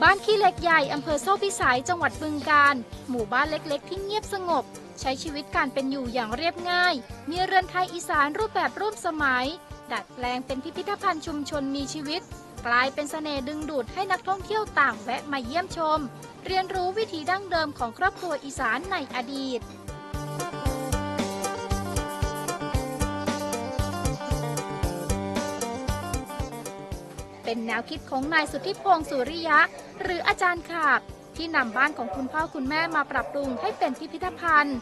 บ้านขี้เหล็กใหญ่อำเภอโซ่พิสัยจังหวัดบึงกาฬหมู่บ้านเล็กๆ ที่เงียบสงบ ใช้ชีวิตการเป็นอยู่อย่างเรียบง่าย มีเรือนไทยอีสานรูปแบบร่วมสมัย ดัดแปลงเป็นพิพิธภัณฑ์ชุมชนมีชีวิต กลายเป็นเสน่ห์ดึงดูดให้นักท่องเที่ยวต่างแวะมาเยี่ยมชม เรียนรู้วิถีดั้งเดิมของครอบครัวอีสานในอดีต เป็นแนวคิดของนายสุทธิพงศ์สุริยะ หรืออาจารย์ขาบ ที่นำบ้านของคุณพ่อคุณแม่มาปรับปรุงให้เป็นพิพิธภัณฑ์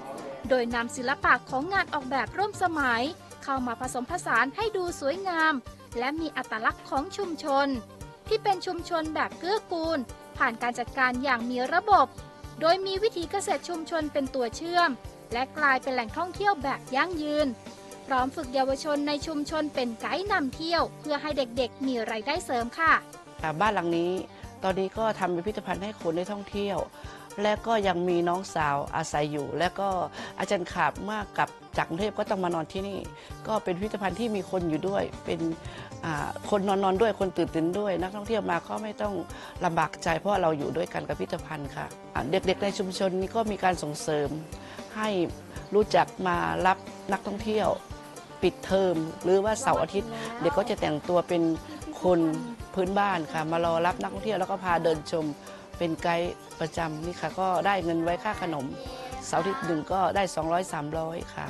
โดยนำศิลปะของงานออกแบบร่วมสมัย เข้ามาผสมผสานให้ดูสวยงาม และมีอัตลักษณ์ของชุมชน ที่เป็นชุมชนแบบเกื้อกูล ผ่านการจัดการอย่างมีระบบ โดยมีวิถีเกษตรชุมชนเป็นตัวเชื่อม และกลายเป็นแหล่งท่องเที่ยวแบบยั่งยืน ร้อมฝึกเยาวชนในชุมชนเป็นไกด์นำเที่ยว เพื่อให้เด็กๆ มีไรายได้เสริมค่ะ บ้านหลังนี้ตอนนี้ก็ทำเป็นพิพิธภัณฑ์ให้คนได้ท่องเที่ยว และก็ยังมีน้องสาวอาศัยอยู่ และก็อาจารย์ขาบมากกับจากกรุงเทพก็ต้องมานอนที่นี่ ก็เป็นพิพิธภัณฑ์ที่มีคนอยู่ด้วย เป็นคนนอนนอนด้วยคนตื่นตื่นด้วย นักท่องเที่ยวมาก็ไม่ต้องลำบากใจ เพราะเราอยู่ด้วยกันกับพิพิธภัณฑ์ค่ะ เด็กๆในชุมชนนี้ก็มีการส่งเสริมให้รู้จักมารับนักท่องเที่ยว ปิดเทอมหรือว่าเสาร์อาทิตย์ เด็กก็จะแต่งตัวเป็นคนพื้นบ้านค่ะ มารอรับนักท่องเที่ยวแล้วก็พาเดินชมเป็นไกด์ประจำนี่ค่ะ ก็ได้เงินไว้ค่าขนม เสาร์อาทิตย์หนึ่งก็ได้ 200-300 ค่ะ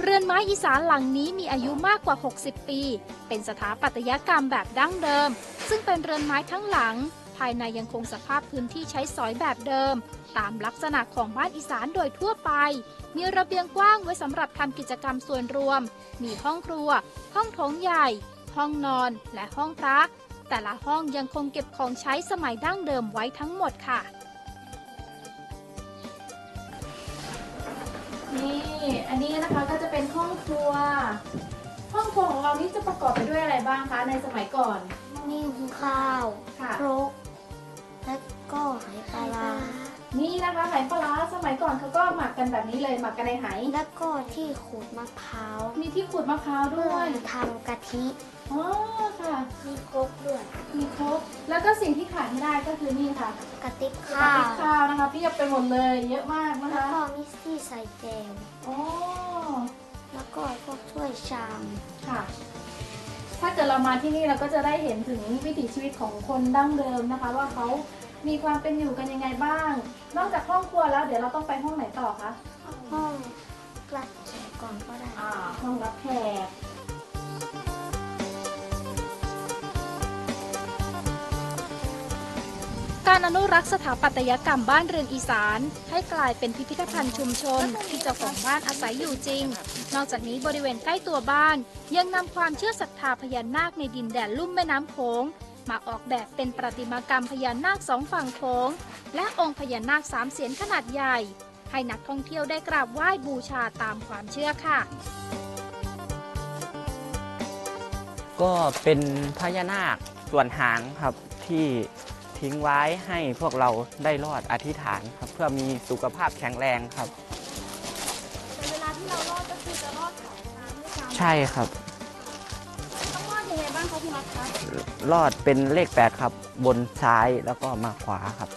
เรือนไม้อีสานหลังนี้มีอายุมากกว่า 60 ปี เป็นสถาปัตยกรรมแบบดั้งเดิม ซึ่งเป็นเรือนไม้ทั้งหลัง ภายในยังคงสภาพพื้นที่ใช้สอยแบบเดิม ตามลักษณะของบ้านอีสานโดยทั่วไป มีระเบียงกว้างไว้สำหรับทำกิจกรรมส่วนรวม มีห้องครัว ห้องโถงใหญ่ ห้องนอนและห้องพระ แต่ละห้องยังคงเก็บของใช้สมัยดั้งเดิมไว้ทั้งหมดค่ะ นี่อันนี้นะคะก็จะเป็นห้องครัว ห้องครัวของเรานี่จะประกอบไปด้วยอะไรบ้างคะในสมัยก่อน มีหุงข้าวค่ะ ครก แล้วก็ไหปลาร้านี่นะคะไหปลาร้าสมัยก่อนเขาก็หมักกันแบบนี้เลยหมักกันในไหแล้วก็ที่ขูดมะพร้าวมีที่ขูดมะพร้าวเพื่ด้อวยทำกะทิอ๋อค่ะ มีครกด้วยมีครบแล้วก็สิ่งที่ขาดไม่ได้ก็คือนี่ค่ะกะติกกระข้าติวกข้าวนะคะเพียบไปหมดเลย เยอะมากนะแล้วคะก็มิสที่ใส่แกง อ๋อแล้วก็พวกถ้วยชาม ค่ะ ถ้าเกิดเรามาที่นี่เราก็จะได้เห็นถึงวิถีชีวิตของคนดั้งเดิมนะคะ ว่าเขามีความเป็นอยู่กันยังไงบ้าง นอกจากห้องครัวแล้วเดี๋ยวเราต้องไปห้องไหนต่อคะห้องรับแขกก่อนก็ได้อ่าห้องรับแขก การอนุรักษ์สถาปัตยกรรมบ้านเรือนอีสาน ให้กลายเป็นพิพิธภัณฑ์ชุมชนที่เจ้าของบ้านอาศัยอยู่จริง นอกจากนี้บริเวณใกล้ตัวบ้าน ยังนำความเชื่อศรัทธาพญานาคในดินแดนลุ่มแม่น้ำโขงมาออกแบบเป็นประติมากรรมพญานาคสองฝั่งโขงและองค์พญานาคสามเสียนขนาดใหญ่ ให้นักท่องเที่ยวได้กราบไหว้บูชาตามความเชื่อค่ะ ก็เป็นพญานาคส่วนหางครับที่ ทิ้งไว้ให้พวกเราได้รอดอธิษฐานครับ เพื่อมีสุขภาพแข็งแรงครับ แต่เวลาที่เรารอดก็คือจะรอดเขาน้ำด้วยกันใช่ครับ ต้องรอดยังไงบ้างคะพี่น็อตคะรอดเป็นเลข 8 ครับ บนซ้ายแล้วก็มาขวาครับ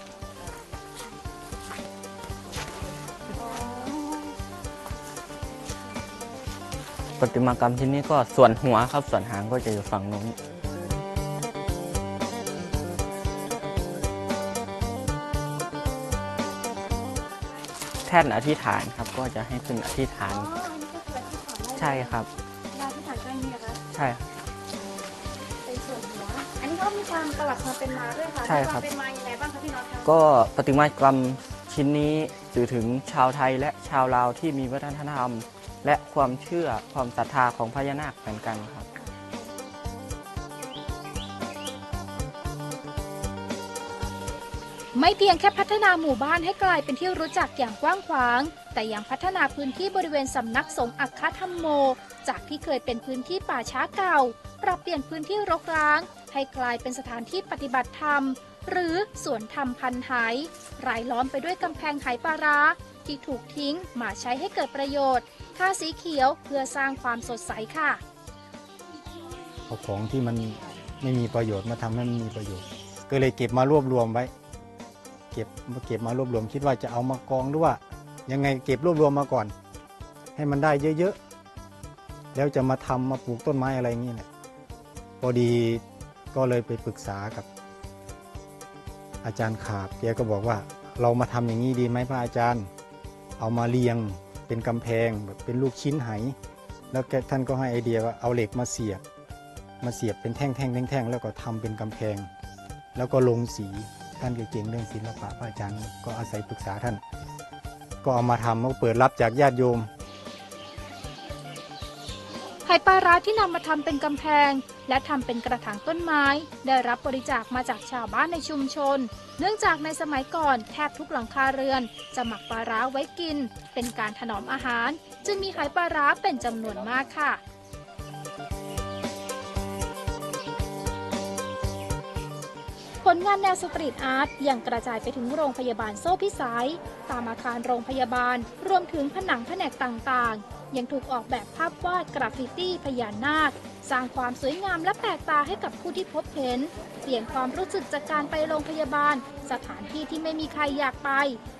ปฏิมากรรมที่นี่ก็ส่วนหัวครับ ส่วนหางก็จะอยู่ฝั่งนู้น แท่นอธิษฐานครับ ก็จะให้ขึ้นอธิษฐาน อ๋ออันนี้ก็คืออธิษฐานได้ใช่ครับเวลาที่ฐานก็นี่นะคะใช่ครับ เป็นส่วนหัว อันนี้เขามีความประวัติความเป็นมาด้วยค่ะใช่ครับ มีวามเป็นมายังไงบ้างคะพี่น็อตคะก็ประติมากรรมชิ้นนี้สื่อถึงชาวไทยและชาวลาวที่มีวัฒนธรรม และความเชื่อความศรัทธาของพญานาคเหมือนกันครับ ไม่เพียงแค่พัฒนาหมู่บ้านให้กลายเป็นที่รู้จักอย่างกว้างขวาง แต่ยังพัฒนาพื้นที่บริเวณสำนักสงฆ์อัคคธรรมโม จากที่เคยเป็นพื้นที่ป่าช้าเก่า ปรับเปลี่ยนพื้นที่รกร้าง ให้กลายเป็นสถานที่ปฏิบัติธรรม หรือสวนธรรมพันไหรายล้อมไปด้วยกำแพงไหปาราที่ถูกทิ้งมาใช้ให้เกิดประโยชน์ทาสีเขียวเพื่อสร้างความสดใสค่ะเอาของที่มันไม่มีประโยชน์มาทำให้มันมีประโยชน์ ก็เลยเก็บมารวบรวมไว้ เก็บมาเก็บมารวบรวมคิดว่าจะเอามากองหรือว่า ยังไงเก็บรวบรวมมาก่อน ให้มันได้เยอะๆ แล้วจะมาทำมาปลูกต้นไม้อะไรอย่างนี้แหละพอดีก็เลยไปปรึกษากับ อาจารย์ขาบแกก็บอกว่า เรามาทำอย่างนี้ดีไหมพระอาจารย์ เอามาเรียงเป็นกำแพงแบบเป็นลูกชิ้นไหแล้วแกท่านก็ให้ไอเดียว่าเอาเหล็กมาเสียบ มาเสียบเป็นแท่งแท่งแท่งแแล้วก็ทำเป็นกำแพง แล้วก็ลงสี ท่านเก่งเรื่องศิลปะพระอาจารย์ก็อาศัยปรึกษาท่าน ก็เอามาทำแล้วเปิดรับจากญาติโยมไหปลาร้าที่นำมาทำเป็นกำแพง และทำเป็นกระถางต้นไม้ ได้รับบริจาคมาจากชาวบ้านในชุมชน เนื่องจากในสมัยก่อนแทบทุกหลังคาเรือน จะหมักปลาร้าไว้กิน เป็นการถนอมอาหาร จึงมีไหปลาร้าเป็นจำนวนมากค่ะ ลงานแนวสตรีทอาร์ตยังกระจายไปถึงโรงพยาบาลโซ่พิสัย ตามอาคารโรงพยาบาล รวมถึงผนังแผนกต่างๆ ยังถูกออกแบบภาพวาดกราฟฟิตี้พญานาค สร้างความสวยงามและแปลกตาให้กับผู้ที่พบเห็น เปลี่ยนความรู้สึกจากการไปโรงพยาบาล สถานที่ที่ไม่มีใครอยากไป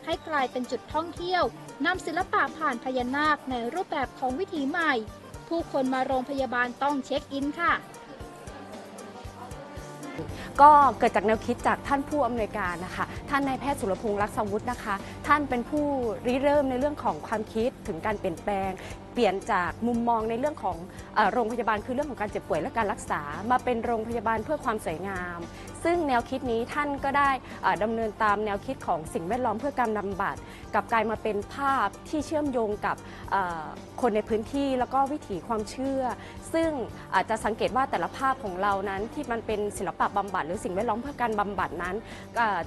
ให้กลายเป็นจุดท่องเที่ยวนำศิลปะผ่านพญานาคในรูปแบบของวิถีใหม่ ผู้คนมาโรงพยาบาลต้องเช็คอินค่ะ ก็เกิดจากแนวคิดจากท่านผู้อำนวยการนะคะ ท่านนายแพทย์สุรพงษ์รักษวุฒินะคะ ท่านเป็นผู้ริเริ่มในเรื่องของความคิดถึงการเปลี่ยนแปลง ปลี่ยนจากมุมมองในเรื่องของอโรงพยาบาลคือเรื่องของการเจ็บป่วยและการรักษา มาเป็นโรงพยาบาลเพื่อความสวยงาม ซึ่งแนวคิดนี้ท่านก็ได้เอ่อดำเนินตามแนวคิดของสิ่งแวดล้อมเพื่อการบำบัดกับกลายมาเป็นภาพที่เชื่อมโยงกับคนในพื้นที่แล้วก็วิถีความเชื่อ ซึ่งอาจจะสังเกตว่าแต่ละภาพของเรานั้นที่มันเป็นศิลปะบำบัด หรือสิ่งแวดล้อมเพื่อการบำบัดนั้น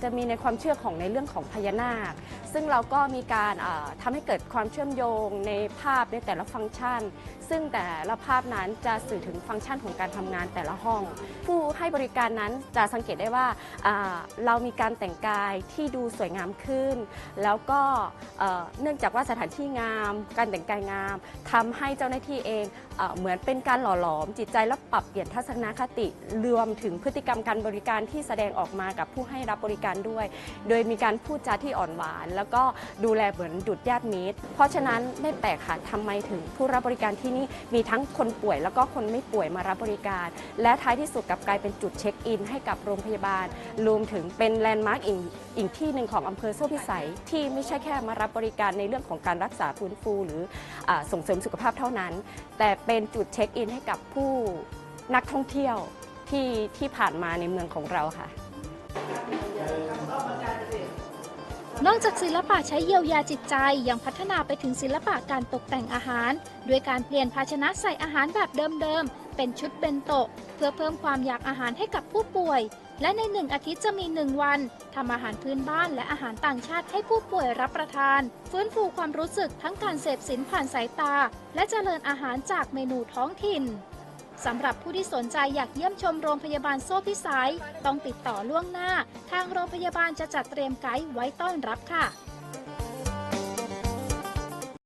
จะมีในความเชื่อของในเรื่องของพญานาค ซึ่งเราก็มีการเอ่อทำให้เกิดความเชื่อมโยงในภาพในแต่ละฟังก์ชัน ซึ่งแต่ละภาพนั้นจะสื่อถึงฟังก์ชันของการทำงานแต่ละห้อง ผู้ให้บริการนั้นจะสังเกตได้ว่าเรามีการแต่งกายที่ดูสวยงามขึ้น แล้วก็เอ่อเนื่องจากว่าสถานที่งาม การแต่งกายงามทำให้เจ้าหน้าที่เอง เหมือนเป็นการหล่อหลอมจิตใจและปรับเปลี่ยนทัศนคติรวมถึงพฤติกรรมการบริการที่แสดงออกมากับผู้ให้รับบริการด้วย โดยมีการพูดจาที่อ่อนหวาน แล้วก็ดูแลเหมือนดุจญาติมิตร เพราะฉะนั้นไม่แปลกค่ะทำไมถึงผู้รับบริการที่นี่มีทั้งคนป่วย แล้วก็คนไม่ป่วยมารับบริการ และท้ายที่สุดกลับกลายเป็นจุดเช็คอิน ให้กับโรงพยาบาลรวมถึงเป็นแลนด์มาร์กอีก อีกที่หนึ่งของอำเภอโซ่พิสัยที่ไม่ใช่แค่มารับบริการในเรื่องของการรักษาฟื้นฟู หรืออส่งเสริมสุขภาพเท่านั้น แต่เป็นจุดเช็คอินให้กับผู้นักท่องเที่ยวที่ที่ผ่านมาในเมืองของเราค่ะ นอกจากศิลปะใช้เยียวยาจิตใจ ยังพัฒนาไปถึงศิลปะการตกแต่งอาหาร ด้วยการเปลี่ยนภาชนะใส่อาหารแบบเดิมๆ เป็นชุดเบนโตะ เพื่อเพิ่มความอยากอาหารให้กับผู้ป่วย และในหนึ่งอาทิตย์จะมีหนึ่งวันทำอาหารพื้นบ้านและอาหารต่างชาติให้ผู้ป่วยรับประทาน ฟื้นฟูความรู้สึกทั้งการเสพสินผ่านสายตา และเจริญอาหารจากเมนูท้องถิ่นสำหรับผู้ที่สนใจอยากเยี่ยมชมโรงพยาบาลโซ่พิสัย ต้องติดต่อล่วงหน้า ทางโรงพยาบาลจะจัดเตรียมไกด์ไว้ต้อนรับค่ะ